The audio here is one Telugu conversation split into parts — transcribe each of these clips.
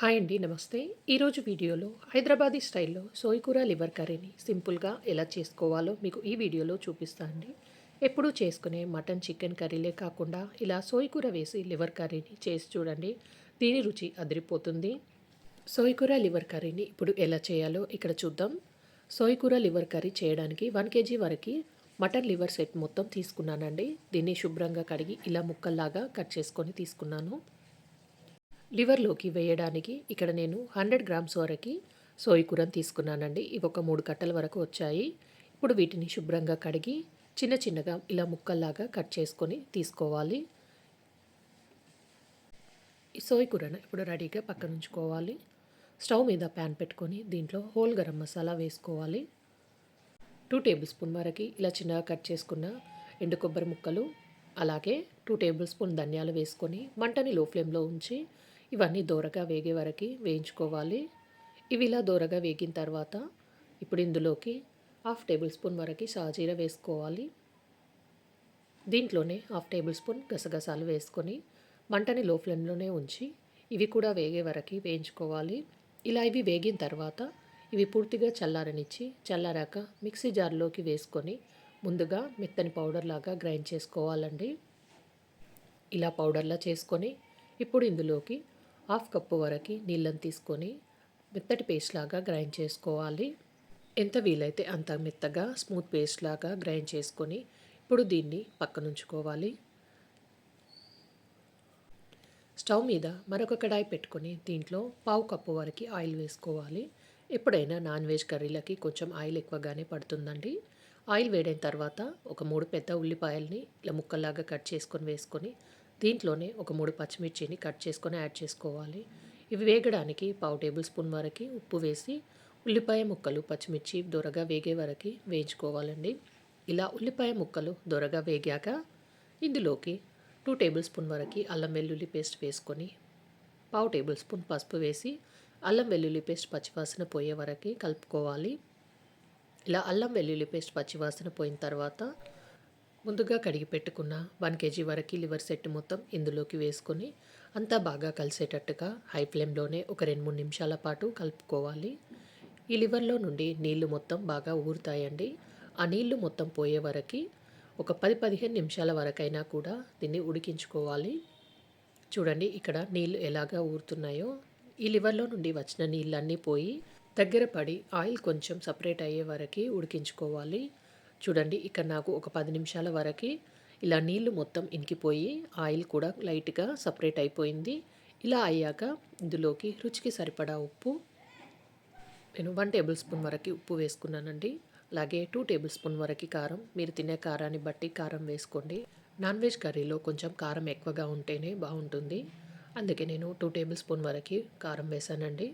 హాయ్ అండి నమస్తే. ఈరోజు వీడియోలో హైదరాబాదీ స్టైల్లో సోయికూర లివర్ కర్రీని సింపుల్గా ఎలా చేసుకోవాలో మీకు ఈ వీడియోలో చూపిస్తా అండి. ఎప్పుడూ చేసుకునే మటన్ చికెన్ కర్రీలే కాకుండా ఇలా సోయికూర వేసి లివర్ కర్రీని చేసి చూడండి దీని రుచి అదిరిపోతుంది. సోయికూర లివర్ కర్రీని ఇప్పుడు ఎలా చేయాలో ఇక్కడ చూద్దాం. సోయికూర లివర్ కర్రీ చేయడానికి వన్ కేజీ వరకు మటన్ లివర్ సెట్ మొత్తం తీసుకున్నానండి. దీన్ని శుభ్రంగా కడిగి ఇలా ముక్కల్లాగా కట్ చేసుకొని తీసుకున్నాను. లివర్లోకి వేయడానికి ఇక్కడ నేను హండ్రెడ్ గ్రామ్స్ వరకు సోయి కూరని తీసుకున్నానండి. ఇవి ఒక మూడు కట్టల వరకు వచ్చాయి. ఇప్పుడు వీటిని శుభ్రంగా కడిగి చిన్న చిన్నగా ఇలా ముక్కల్లాగా కట్ చేసుకొని తీసుకోవాలి. ఈ సోయి కూరను ఇప్పుడు రెడీగా పక్కన ఉంచుకోవాలి. స్టవ్ మీద ప్యాన్ పెట్టుకొని దీంట్లో హోల్ గరం మసాలా వేసుకోవాలి. టూ టేబుల్ స్పూన్ వరకు ఇలా చిన్నగా కట్ చేసుకున్న ఎండు కొబ్బరి ముక్కలు అలాగే టూ టేబుల్ స్పూన్ ధనియాలు వేసుకొని మంటని లో ఫ్లేమ్లో ఉంచి ఇవన్నీ దూరగా వేగే వరకు వేయించుకోవాలి. ఇవి ఇలా దూరగా వేగిన తర్వాత ఇప్పుడు ఇందులోకి హాఫ్ టేబుల్ స్పూన్ వరకు సాజీర వేసుకోవాలి. దీంట్లోనే హాఫ్ టేబుల్ స్పూన్ గసగసాలు వేసుకొని మంటని లో ఫ్లేమ్లోనే ఉంచి ఇవి కూడా వేగే వరకు వేయించుకోవాలి. ఇలా ఇవి వేగిన తర్వాత ఇవి పూర్తిగా చల్లారనిచ్చి చల్లారాక మిక్సీ జార్లోకి వేసుకొని ముందుగా మెత్తని పౌడర్ లాగా గ్రైండ్ చేసుకోవాలండి. ఇలా పౌడర్లా చేసుకొని ఇప్పుడు ఇందులోకి హాఫ్ కప్పు వరకు నీళ్ళని తీసుకొని మెత్తటి పేస్ట్ లాగా గ్రైండ్ చేసుకోవాలి. ఎంత వీలైతే అంత మెత్తగా స్మూత్ పేస్ట్ లాగా గ్రైండ్ చేసుకొని ఇప్పుడు దీన్ని పక్కనుంచుకోవాలి స్టవ్ మీద మరొక కడాయి పెట్టుకొని దీంట్లో పావు కప్పు వరకు ఆయిల్ వేసుకోవాలి. ఎప్పుడైనా నాన్ వెజ్ కర్రీలకి కొంచెం ఆయిల్ ఎక్కువగానే పడుతుందండి. ఆయిల్ వేడైన తర్వాత ఒక మూడు పెద్ద ఉల్లిపాయల్ని ఇలా ముక్కల్లాగా కట్ చేసుకొని వేసుకొని దీంట్లోనే ఒక మూడు పచ్చిమిర్చిని కట్ చేసుకొని యాడ్ చేసుకోవాలి. ఇవి వేగడానికి పావు టేబుల్ స్పూన్ వరకు ఉప్పు వేసి ఉల్లిపాయ ముక్కలు పచ్చిమిర్చి దొరగా వేగే వరకు వేయించుకోవాలండి. ఇలా ఉల్లిపాయ ముక్కలు దొరగా వేగాక ఇందులోకి టూ టేబుల్ స్పూన్ వరకు అల్లం వెల్లుల్లి పేస్ట్ వేసుకొని పావు టేబుల్ స్పూన్ పసుపు వేసి అల్లం వెల్లుల్లి పేస్ట్ పచ్చివాసన పోయే వరకు కలుపుకోవాలి. ఇలా అల్లం వెల్లుల్లి పేస్ట్ పచ్చివాసన పోయిన తర్వాత ముందుగా కడిగి పెట్టుకున్న వన్ కేజీ వరకు లివర్ సెట్ మొత్తం ఇందులోకి వేసుకొని అంతా బాగా కలిసేటట్టుగా హై ఫ్లేమ్లోనే ఒక రెండు మూడు నిమిషాల పాటు కలుపుకోవాలి. ఈ లివర్లో నుండి నీళ్ళు మొత్తం బాగా ఊరుతాయండి. ఆ నీళ్ళు మొత్తం పోయే వరకు ఒక పది పదిహేను నిమిషాల వరకైనా కూడా దీన్ని ఉడికించుకోవాలి. చూడండి ఇక్కడ నీళ్ళు ఎలాగా ఊరుతున్నాయో. ఈ లివర్లో నుండి వచ్చిన నీళ్ళన్నీ పోయి దగ్గర పడి ఆయిల్ కొంచెం సపరేట్ అయ్యే వరకు ఉడికించుకోవాలి. చూడండి ఇక్కడ నాకు ఒక పది నిమిషాల వరకు ఇలా నీళ్ళు మొత్తం ఇంకిపోయి ఆయిల్ కూడా లైట్గా సపరేట్ అయిపోయింది. ఇలా అయ్యాక ఇందులోకి రుచికి సరిపడా ఉప్పు. నేను వన్ టేబుల్ స్పూన్ వరకు ఉప్పు వేసుకున్నానండి. అలాగే టూ టేబుల్ స్పూన్ వరకు కారం. మీరు తినే కారాన్ని బట్టి కారం వేసుకోండి. నాన్ వెజ్ కర్రీలో కొంచెం కారం ఎక్కువగా ఉంటేనే బాగుంటుంది. అందుకే నేను టూ టేబుల్ స్పూన్ వరకు కారం వేసానండి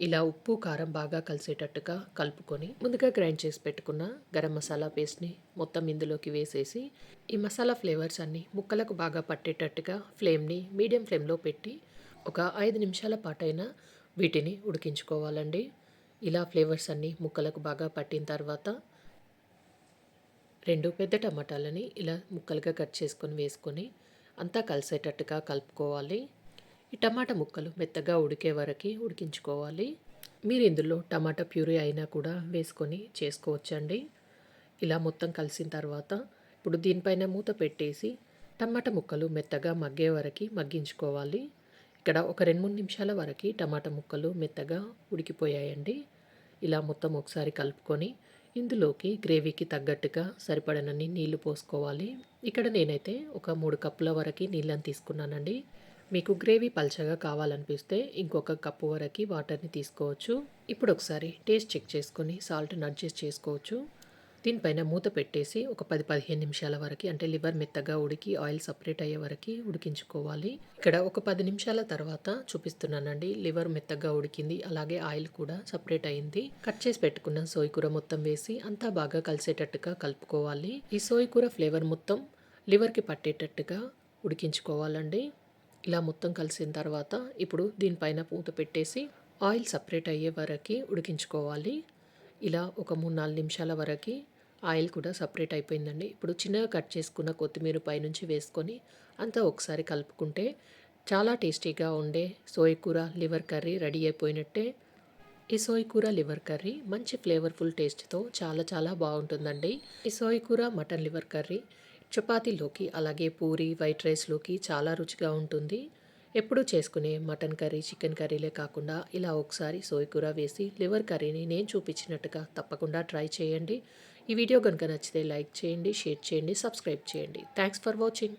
ఇలా ఉప్పు కారం బాగా కలిసేటట్టుగా కలుపుకొని ముందుగా గ్రైండ్ చేసి పెట్టుకున్న గరం మసాలా పేస్ట్ని మొత్తం ఇందులోకి వేసేసి ఈ మసాలా ఫ్లేవర్స్ అన్నీ ముక్కలకు బాగా పట్టేటట్టుగా ఫ్లేమ్ని మీడియం ఫ్లేమ్లో పెట్టి ఒక ఐదు నిమిషాల పాటైనా వీటిని ఉడికించుకోవాలండి. ఇలా ఫ్లేవర్స్ అన్నీ ముక్కలకు బాగా పట్టిన తర్వాత రెండు పెద్ద టమాటాలని ఇలా ముక్కలుగా కట్ చేసుకొని వేసుకొని అంతా కలిసేటట్టుగా కలుపుకోవాలి. ఈ టమాటా ముక్కలు మెత్తగా ఉడికే వరకు ఉడికించుకోవాలి. మీరు ఇందులో టమాటా ప్యూరీ అయినా కూడా వేసుకొని చేసుకోవచ్చండి. ఇలా మొత్తం కలిసిన తర్వాత ఇప్పుడు దీనిపైన మూత పెట్టేసి టమాటా ముక్కలు మెత్తగా మగ్గే వరకు మగ్గించుకోవాలి. ఇక్కడ ఒక రెండు మూడు నిమిషాల వరకు టమాటా ముక్కలు మెత్తగా ఉడికిపోయాయండి. ఇలా మొత్తం ఒకసారి కలుపుకొని ఇందులోకి గ్రేవీకి తగ్గట్టుగా సరిపడనన్ని నీళ్ళు పోసుకోవాలి. ఇక్కడ నేనైతే ఒక మూడు కప్పుల వరకు నీళ్ళని తీసుకున్నానండి. మీకు గ్రేవీ పల్చగా కావాలనిపిస్తే ఇంకొక కప్పు వరకు వాటర్ని తీసుకోవచ్చు. ఇప్పుడు ఒకసారి టేస్ట్ చెక్ చేసుకొని సాల్ట్ని అడ్జస్ట్ చేసుకోవచ్చు. దీనిపైన మూత పెట్టేసి ఒక పది పదిహేను నిమిషాల వరకు అంటే లివర్ మెత్తగా ఉడికి ఆయిల్ సపరేట్ అయ్యే వరకు ఉడికించుకోవాలి. ఇక్కడ ఒక పది నిమిషాల తర్వాత చూపిస్తున్నానండి. లివర్ మెత్తగా ఉడికింది అలాగే ఆయిల్ కూడా సపరేట్ అయింది. కట్ చేసి పెట్టుకున్న సోయి కూర మొత్తం వేసి అంతా బాగా కలిసేటట్టుగా కలుపుకోవాలి. ఈ సోయి కూర ఫ్లేవర్ మొత్తం లివర్కి పట్టేటట్టుగా ఉడికించుకోవాలండి. ఇలా మొత్తం కలిసిన తర్వాత ఇప్పుడు దీనిపైన పూత పెట్టేసి ఆయిల్ సపరేట్ అయ్యే వరకు ఉడికించుకోవాలి. ఇలా ఒక మూడు నాలుగు నిమిషాల వరకు ఆయిల్ కూడా సపరేట్ అయిపోయిందండి. ఇప్పుడు చిన్నగా కట్ చేసుకున్న కొత్తిమీర పైనుంచి వేసుకొని అంతా ఒకసారి కలుపుకుంటే చాలా టేస్టీగా ఉండే సోయ కూర లివర్ కర్రీ రెడీ అయిపోయినట్టే. ఈ సోయ కూర లివర్ కర్రీ మంచి ఫ్లేవర్ఫుల్ టేస్ట్తో చాలా చాలా బాగుంటుందండి. ఈ సోయ కూర మటన్ లివర్ కర్రీ చపాతీలోకి అలాగే పూరి వైట్ రైస్లోకి చాలా రుచిగా ఉంటుంది. ఎప్పుడు చేసుకునే మటన్ కర్రీ చికెన్ కర్రీలే కాకుండా ఇలా ఒకసారి సోయ కూర వేసి లివర్ కర్రీని నేను చూపించినట్టుగా తప్పకుండా ట్రై చేయండి. ఈ వీడియో కనుక నచ్చితే లైక్ చేయండి షేర్ చేయండి సబ్స్క్రైబ్ చేయండి. Thanks for watching.